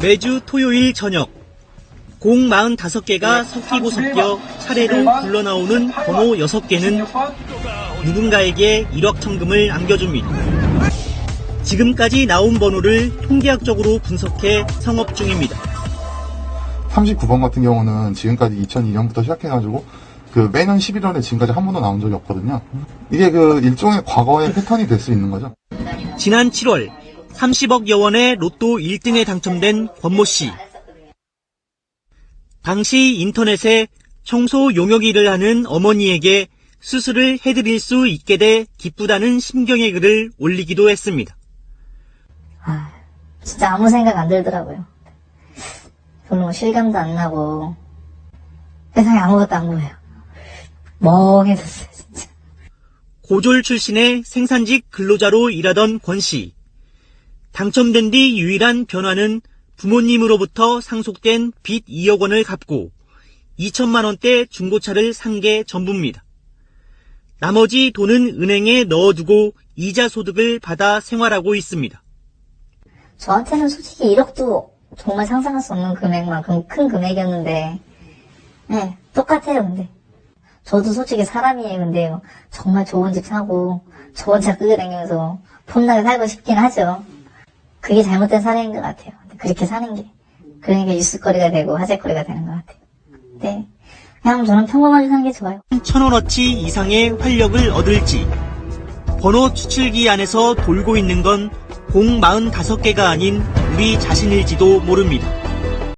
매주 토요일 저녁 공 45개가 섞이고 섞여 차례로 불러나오는 번호 6개는 누군가에게 일확천금을 안겨줍니다. 지금까지 나온 번호를 통계학적으로 분석해 성업 중입니다. 39번 같은 경우는 지금까지 2002년부터 시작해가지고 그 매년 11월에 지금까지 한 번도 나온 적이 없거든요. 이게 그 일종의 과거의 패턴이 될 수 있는 거죠. 지난 7월 30억여 원의 로또 1등에 당첨된 권모 씨. 당시 인터넷에 청소 용역 일을 하는 어머니에게 수술을 해드릴 수 있게 돼 기쁘다는 심경의 글을 올리기도 했습니다. 아, 진짜 아무 생각 안 들더라고요. 별로 뭐 실감도 안 나고, 세상에 아무것도 안 보여요. 멍해졌어요, 진짜. 고졸 출신의 생산직 근로자로 일하던 권 씨. 당첨된 뒤 유일한 변화는 부모님으로부터 상속된 빚 2억 원을 갚고 2천만 원대 중고차를 산 게 전부입니다. 나머지 돈은 은행에 넣어두고 이자 소득을 받아 생활하고 있습니다. 저한테는 솔직히 1억도 정말 상상할 수 없는 금액만큼 큰 금액이었는데, 네, 똑같아요, 근데. 저도 솔직히 사람이에요, 근데 정말 좋은 집 사고, 좋은 차 끌고 다니면서 폼나게 살고 싶긴 하죠. 그게 잘못된 사례인 것 같아요. 그렇게 사는 게. 그러니까 뉴스거리가 되고 화제거리가 되는 것 같아요. 네. 그냥 저는 평범하게 사는 게 좋아요. 천원어치 이상의 활력을 얻을지 번호 추출기 안에서 돌고 있는 건 공 45개가 아닌 우리 자신일지도 모릅니다.